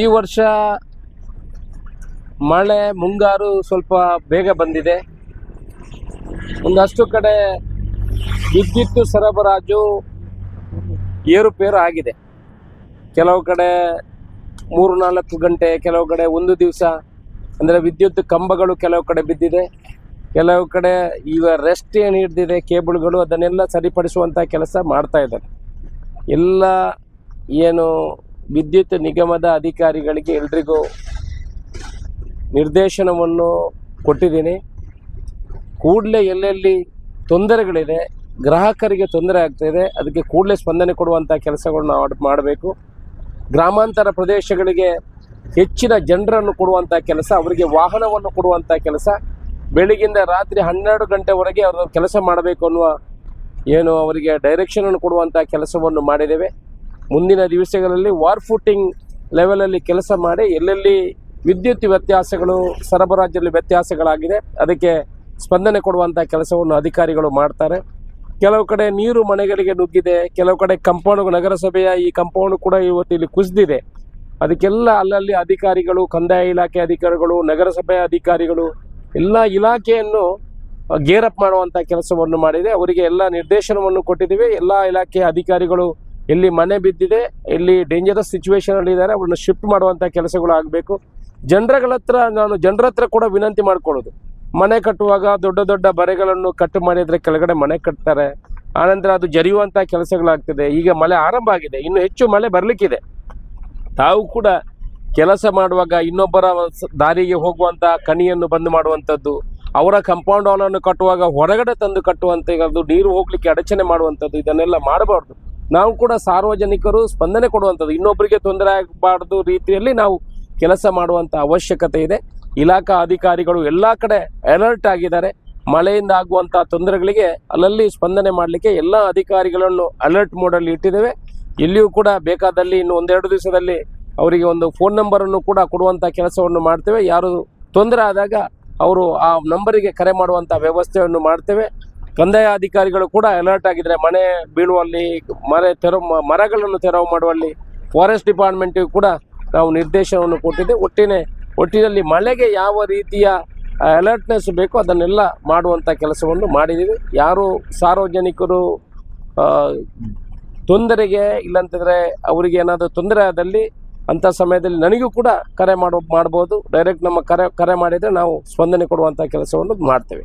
ಈ ವರ್ಷ ಮಳೆ, ಮುಂಗಾರು ಸ್ವಲ್ಪ ಬೇಗ ಬಂದಿದೆ. ಒಂದಷ್ಟು ಕಡೆ ವಿದ್ಯುತ್ ಸರಬರಾಜು ಏರುಪೇರು ಆಗಿದೆ. ಕೆಲವು ಕಡೆ ಮೂರು ನಾಲ್ಕು ಗಂಟೆ, ಕೆಲವು ಕಡೆ ಒಂದು ದಿವಸ, ಅಂದರೆ ವಿದ್ಯುತ್ ಕಂಬಗಳು ಕೆಲವು ಕಡೆ ಬಿದ್ದಿದೆ. ಕೆಲವು ಕಡೆ ಈಗ ರೆಸ್ಟ್ ಏನು ಹಿಡ್ದಿದೆ, ಕೇಬಲ್ಗಳು ಅದನ್ನೆಲ್ಲ ಸರಿಪಡಿಸುವಂಥ ಕೆಲಸ ಮಾಡ್ತಾ ಇದ್ದಾರೆ. ಎಲ್ಲ ಏನು ವಿದ್ಯುತ್ ನಿಗಮದ ಅಧಿಕಾರಿಗಳಿಗೆ ಎಲ್ರಿಗೂ ನಿರ್ದೇಶನವನ್ನು ಕೊಟ್ಟಿದ್ದೀನಿ. ಕೂಡಲೇ ಎಲ್ಲೆಲ್ಲಿ ತೊಂದರೆಗಳಿದೆ, ಗ್ರಾಹಕರಿಗೆ ತೊಂದರೆ ಆಗ್ತಾಯಿದೆ ಅದಕ್ಕೆ ಕೂಡಲೇ ಸ್ಪಂದನೆ ಕೊಡುವಂಥ ಕೆಲಸಗಳನ್ನ ಮಾಡಬೇಕು. ಗ್ರಾಮಾಂತರ ಪ್ರದೇಶಗಳಿಗೆ ಹೆಚ್ಚಿನ ಜನರನ್ನು ಕೊಡುವಂಥ ಕೆಲಸ, ಅವರಿಗೆ ವಾಹನವನ್ನು ಕೊಡುವಂಥ ಕೆಲಸ ಬೆಳಗಿಂದ ರಾತ್ರಿ ಹನ್ನೆರಡು ಗಂಟೆವರೆಗೆ ಅವರು ಕೆಲಸ ಮಾಡಬೇಕು ಅನ್ನುವ ಏನು ಅವರಿಗೆ ಡೈರೆಕ್ಷನನ್ನು ಕೊಡುವಂಥ ಕೆಲಸವನ್ನು ಮಾಡಿದ್ದೇವೆ. ಮುಂದಿನ ದಿವಸಗಳಲ್ಲಿ ವಾರ್ ಫೂಟಿಂಗ್ ಲೆವೆಲಲ್ಲಿ ಕೆಲಸ ಮಾಡಿ ಎಲ್ಲೆಲ್ಲಿ ವಿದ್ಯುತ್ ವ್ಯತ್ಯಾಸಗಳು ಸರಬರಾಜಲ್ಲಿ ವ್ಯತ್ಯಾಸಗಳಾಗಿದೆ, ಅದಕ್ಕೆ ಸ್ಪಂದನೆ ಕೊಡುವಂಥ ಕೆಲಸವನ್ನು ಅಧಿಕಾರಿಗಳು ಮಾಡ್ತಾರೆ. ಕೆಲವು ಕಡೆ ನೀರು ಮನೆಗಳಿಗೆ ನುಗ್ಗಿದೆ, ಕೆಲವು ಕಡೆ ಕಂಪೌಂಡ್ ನಗರಸಭೆಯ ಈ ಕಂಪೌಂಡ್ ಕೂಡ ಇವತ್ತು ಇಲ್ಲಿ ಕುಸಿದಿದೆ. ಅದಕ್ಕೆಲ್ಲ ಅಲ್ಲಲ್ಲಿ ಅಧಿಕಾರಿಗಳು, ಕಂದಾಯ ಇಲಾಖೆ ಅಧಿಕಾರಿಗಳು ನಗರಸಭೆಯ ಅಧಿಕಾರಿಗಳು, ಎಲ್ಲ ಇಲಾಖೆಯನ್ನು ಗೇರಪ್ ಮಾಡುವಂಥ ಕೆಲಸವನ್ನು ಮಾಡಿದೆ. ಅವರಿಗೆ ಎಲ್ಲ ನಿರ್ದೇಶನವನ್ನು ಕೊಟ್ಟಿದ್ದೀವಿ. ಎಲ್ಲ ಇಲಾಖೆಯ ಅಧಿಕಾರಿಗಳು ಎಲ್ಲಿ ಮನೆ ಬಿದ್ದಿದೆ. ಎಲ್ಲಿ ಡೇಂಜರಸ್ ಸಿಚುವೇಶನ್ ಅಲ್ಲಿ ಇದ್ದಾರೆ. ಅವ್ರನ್ನ ಶಿಫ್ಟ್ ಮಾಡುವಂಥ ಕೆಲಸಗಳು ಆಗಬೇಕು. ಜನರಗಳ ಹತ್ರ ನಾನು, ಜನರ ಹತ್ರ ಕೂಡ ವಿನಂತಿ ಮಾಡ್ಕೊಳ್ಳೋದು. ಮನೆ ಕಟ್ಟುವಾಗ ದೊಡ್ಡ ದೊಡ್ಡ ಬರೆಗಳನ್ನು ಕಟ್ಟು ಮಾಡಿದ್ರೆ ಕೆಳಗಡೆ ಮನೆ ಕಟ್ತಾರೆ. ಆನಂತರ ಅದು ಜರಿಯುವಂಥ ಕೆಲಸಗಳಾಗ್ತದೆ. ಈಗ ಮಳೆ ಆರಂಭ ಆಗಿದೆ. ಇನ್ನು ಹೆಚ್ಚು ಮಳೆ ಬರಲಿಕ್ಕಿದೆ. ತಾವು ಕೂಡ ಕೆಲಸ ಮಾಡುವಾಗ ಇನ್ನೊಬ್ಬರ ದಾರಿಗೆ ಹೋಗುವಂಥ ಕಣಿಯನ್ನು ಬಂದ್ ಮಾಡುವಂಥದ್ದು. ಅವರ ಕಂಪೌಂಡ್ ವಾಲನ್ನು ಕಟ್ಟುವಾಗ ಹೊರಗಡೆ ತಂದು ಕಟ್ಟುವಂಥದ್ದು ನೀರು ಹೋಗ್ಲಿಕ್ಕೆ ಅಡಚಣೆ ಮಾಡುವಂಥದ್ದು ಇದನ್ನೆಲ್ಲ ಮಾಡಬಾರ್ದು. ನಾವು ಕೂಡ ಸಾರ್ವಜನಿಕರು ಸ್ಪಂದನೆ ಕೊಡುವಂಥದ್ದು. ಇನ್ನೊಬ್ಬರಿಗೆ ತೊಂದರೆ ಆಗಬಾರ್ದು ರೀತಿಯಲ್ಲಿ ನಾವು ಕೆಲಸ ಮಾಡುವಂಥ ಅವಶ್ಯಕತೆ ಇದೆ. ಇಲಾಖಾ ಅಧಿಕಾರಿಗಳು ಎಲ್ಲ ಕಡೆ ಅಲರ್ಟ್ ಆಗಿದ್ದಾರೆ. ಮಳೆಯಿಂದ ಆಗುವಂಥ ತೊಂದರೆಗಳಿಗೆ ಅಲ್ಲಲ್ಲಿ ಸ್ಪಂದನೆ ಮಾಡಲಿಕ್ಕೆ ಎಲ್ಲ ಅಧಿಕಾರಿಗಳನ್ನು ಅಲರ್ಟ್ ಮೋಡಲ್ಲಿ ಇಟ್ಟಿದ್ದೇವೆ. ಇಲ್ಲಿಯೂ ಕೂಡ ಬೇಕಾದಲ್ಲಿ ಇನ್ನು ಒಂದೆರಡು ದಿವಸದಲ್ಲಿ ಅವರಿಗೆ ಒಂದು ಫೋನ್ ನಂಬರನ್ನು ಕೂಡ ಕೊಡುವಂಥ ಕೆಲಸವನ್ನು ಮಾಡ್ತೇವೆ. ಯಾರು ತೊಂದರೆ ಆದಾಗ ಅವರು ಆ ನಂಬರಿಗೆ ಕರೆ ಮಾಡುವಂಥ ವ್ಯವಸ್ಥೆಯನ್ನು ಮಾಡ್ತೇವೆ. ಕಂದಾಯ ಅಧಿಕಾರಿಗಳು ಕೂಡ ಅಲರ್ಟ್ ಆಗಿದ್ದಾರೆ ಮನೆ ಬೀಳುವಲ್ಲಿ, ಮರ ತೆರವು ಮರಗಳನ್ನು ತೆರವು ಮಾಡುವಲ್ಲಿ ಫಾರೆಸ್ಟ್ ಡಿಪಾರ್ಟ್ಮೆಂಟಿಗೂ ಕೂಡ ನಾವು ನಿರ್ದೇಶನವನ್ನು ಕೊಟ್ಟಿದ್ದೆ ಒಟ್ಟಿನೇ, ಒಟ್ಟಿನಲ್ಲಿ ಮಳೆಗೆ ಯಾವ ರೀತಿಯ ಅಲರ್ಟ್ನೆಸ್ ಬೇಕೋ ಅದನ್ನೆಲ್ಲ ಮಾಡುವಂಥ ಕೆಲಸವನ್ನು ಮಾಡಿದ್ದೀವಿ. ಯಾರು ಸಾರ್ವಜನಿಕರು ತೊಂದರೆಗೆ ಇಲ್ಲಂತಂದರೆ ಅವರಿಗೆ ಏನಾದರೂ ತೊಂದರೆ ಆದಲ್ಲಿ ಅಂಥ ಸಮಯದಲ್ಲಿ ನನಗೂ ಕೂಡ ಕರೆ ಮಾಡೋ ಮಾಡ್ಬೋದು. ಡೈರೆಕ್ಟ್ ನಮ್ಮ ಕರೆ ಕರೆ ಮಾಡಿದರೆ ನಾವು ಸ್ಪಂದನೆ ಕೊಡುವಂಥ ಕೆಲಸವನ್ನು ಮಾಡ್ತೇವೆ.